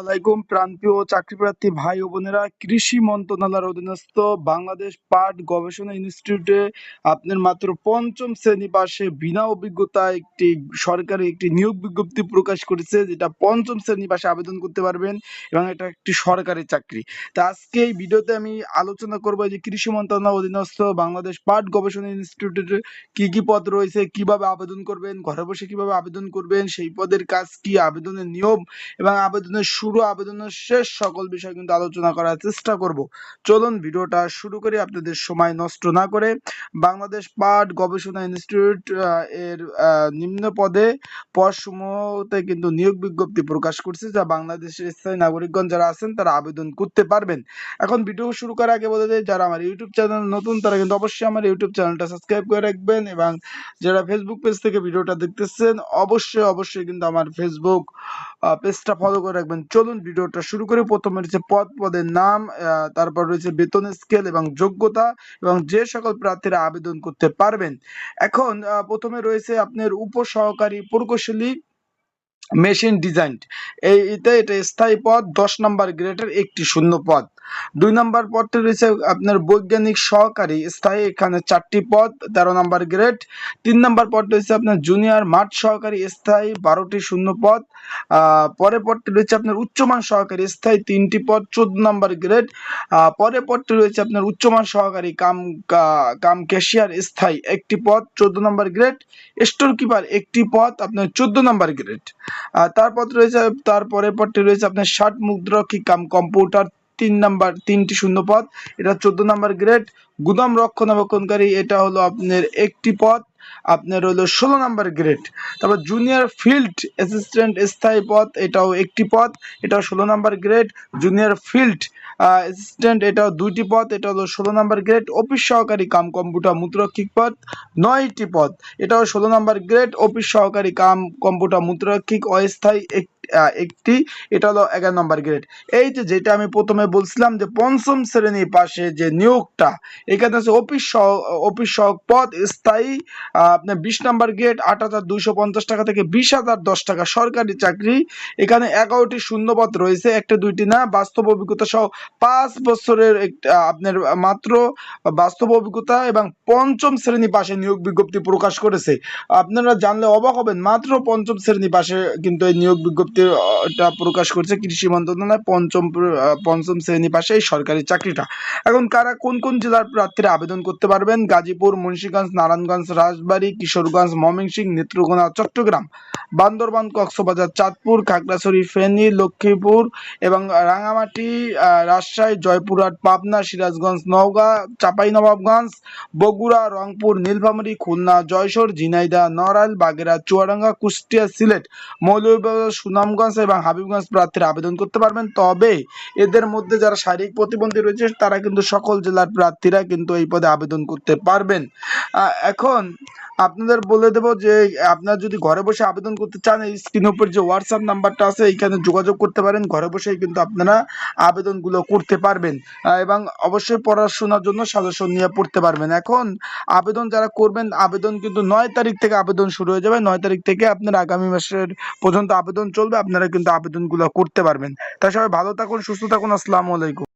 আলাইকুম। প্রান্তীয় চাকরি প্রার্থী ভাই ও বোনেরা, কৃষি মন্ত্রণালয়ের অধীনস্থ বাংলাদেশ পাট গবেষণা ইনস্টিটিউটে আপনার মাত্র পঞ্চম শ্রেণি পাশে বিনা অভিজ্ঞতা একটি সরকারি একটি নিয়োগ বিজ্ঞপ্তি প্রকাশ করেছে, যেটা পঞ্চম শ্রেণি পাশে আবেদন করতে পারবেন এবং এটা একটি সরকারি চাকরি। তা আজকে এই ভিডিওতে আমি আলোচনা করব যে কৃষি মন্ত্রণালয় অধীনস্থ বাংলাদেশ পাট গবেষণা ইনস্টিটিউটের কি কি পদ রয়েছে, কীভাবে আবেদন করবেন, ঘরে বসে কীভাবে আবেদন করবেন, সেই পদের কাজ কি, আবেদনের নিয়ম এবং আবেদনের শুরু আবেদনের শেষ সকল বিষয় কিন্তু আলোচনা করার চেষ্টা করব। চলুন ভিডিওটা শুরু করি আপনাদের সময় নষ্ট না করে। বাংলাদেশ পাট গবেষণা ইনস্টিটিউট এর নিম্ন পদে পদসমূহতে কিন্তু নিয়োগ বিজ্ঞপ্তি প্রকাশ করছে যা বাংলাদেশের স্থায়ী নাগরিকগণ যারা আছেন তারা আবেদন করতে পারবেন। এখন ভিডিও শুরু করার আগে বলে দেয় যারা আমার ইউটিউব চ্যানেল নতুন, তারা কিন্তু অবশ্যই আমার ইউটিউব চ্যানেলটা সাবস্ক্রাইব করে রাখবেন এবং যারা ফেসবুক পেজ থেকে ভিডিওটা দেখতেছেন, অবশ্যই অবশ্যই কিন্তু আমার ফেসবুক পেজটা ফলো করে রাখবেন। চলুন ভিডিওটা শুরু করে। প্রথমে রয়েছে পদ, পদের নাম তারপর রয়েছে বেতন স্কেল এবং যোগ্যতা এবং যে সকল প্রার্থীরা আবেদন করতে পারবেন। এখন প্রথমে রয়েছে আপনার উপসহকারী প্রকৌশলী মেশিন ডিজাইন এই এটা এটা স্থায়ী পদ। দশ নম্বর গ্রেডের একটি শূন্য পদ। দুই নম্বর পদটি রয়েছে আপনার বৈজ্ঞানিক সহকারী, স্থায়ী এখানে চারটি পদ, তেরো নম্বর গ্রেড। তিন নম্বর পদটি রয়েছে আপনার জুনিয়র মাঠ সহকারী, স্থায়ী বারোটি শূন্য পদ। পরের পদটি রয়েছে আপনার উচ্চমান সহকারী, স্থায়ী তিনটি পদ, চোদ্দ নম্বর গ্রেড। পরের পদটি রয়েছে আপনার উচ্চমান সহকারী, কাম কাম ক্যাশিয়ার, স্থায়ী একটি পদ, চোদ্দ নম্বর গ্রেড। স্টোর কিপার একটি পদ, আপনার চোদ্দ নম্বর গ্রেড। তারপর রয়েছে তারপরে পরটি রয়েছে আপনার ষাট মুদ্রকি কাম কম্পিউটার তিন নাম্বার, তিনটি শূন্য পদ এটা চোদ্দ নাম্বার গ্রেড। গুদাম রক্ষণাবেক্ষণকারী এটা হলো আপনার একটি পদ আপনার হলো ষোলো নাম্বার গ্রেড। তারপর জুনিয়র ফিল্ড অ্যাসিস্ট্যান্ট স্থায়ী পদ এটাও একটি পদ এটাও ষোলো number grade. Junior field assistant এটাও দুইটি পদ এটা হলো ষোলো নাম্বার গ্রেড। অফিস সহকারী কাম কম্পিউটার মুদ্রক্ষিক পদ নয়টি পদ এটাও ষোলো নাম্বার গ্রেড। অফিস সহকারী কাম কম্পিউটার মুদ্রাক্ষিক অস্থায়ী একটি, এটা হলো এগারো নম্বর গ্রেড এই যেটা আমি প্রথমে বলছিলাম যে পঞ্চম শ্রেণি পাশে যে নিয়োগটা, এখানে হচ্ছে অফিস সহ, অফিস সহক পদ, স্থায়ী আপনার বিশ নম্বর গ্রেড আট হাজার দুইশো পঞ্চাশ টাকা থেকে বিশ হাজার দশ টাকা সরকারি চাকরি। এখানে এগারোটি শূন্যপদ রয়েছে, একটা, দুইটি না, বাস্তব অভিজ্ঞতা সহ পাঁচ বছরের আপনার মাত্র বাস্তব অভিজ্ঞতা এবং পঞ্চম শ্রেণি পাশে নিয়োগ বিজ্ঞপ্তি প্রকাশ করেছে। আপনারা জানলে অবাক হবেন, মাত্র পঞ্চম শ্রেণি পাশে কিন্তু এই নিয়োগ বিজ্ঞপ্তিটা প্রকাশ করছে কৃষি মন্ত্রণালয় পঞ্চম পঞ্চম শ্রেণি পাশে এই সরকারি চাকরিটা। এখন কারা কোন কোন জেলার প্রার্থীরা আবেদন করতে পারবেন? গাজীপুর, মুন্সিগঞ্জ, নারায়ণগঞ্জ, রাজবাড়ী, কিশোরগঞ্জ, ময়মনসিংহ, নেত্রকোনা, চট্টগ্রাম, বান্দরবান, কক্সবাজার, চাঁদপুর, খাগড়াছড়ি, ফেনী, লক্ষ্মীপুর এবং রাঙামাটি রাজশাহী, জয়পুরহাট, পাবনা, সিরাজগঞ্জ, নওগাঁ, চাঁপাইনবাবগঞ্জ, বগুড়া, রংপুর, নীলফামারী, খুলনা যশোর ঝিনাইদহ, নড়াইল বাগেরা চুয়াডাঙ্গা, কুষ্টিয়া, সিলেট, মৌলভীবাজার সুনামগঞ্জ এবং হাবিবগঞ্জ প্রার্থীরা আবেদন করতে পারবেন। তবে এদের মধ্যে যারা শারীরিক প্রতিবন্ধী রয়েছে, তারা কিন্তু সকল জেলার প্রার্থীরা কিন্তু এই পদে আবেদন করতে পারবেন। এখন আপনাদের বলে দেব যে, আপনার যদি ঘরে বসে আবেদন করতে চান, এই স্ক্রিনের উপর যে হোয়াটসঅ্যাপ নাম্বারটা আছে, এইখানে যোগাযোগ করতে পারেন। ঘরে বসেই কিন্তু আপনারা আবেদনগুলো করতে পারবেন। এবং অবশ্যই পড়াশোনার জন্য সাজেশন নিয়ে পড়তে পারবেন। এখন আবেদন যারা করবেন, আবেদন কিন্তু নয় তারিখ থেকে আবেদন শুরু হয়ে যাবে। নয় তারিখ থেকে আপনার আগামী মাসের পর্যন্ত আবেদন চলবে। আপনারা কিন্তু আবেদনগুলো করতে পারবেন। তাই সবাই ভালো থাকুন, সুস্থ থাকুন। আসসালামু আলাইকুম।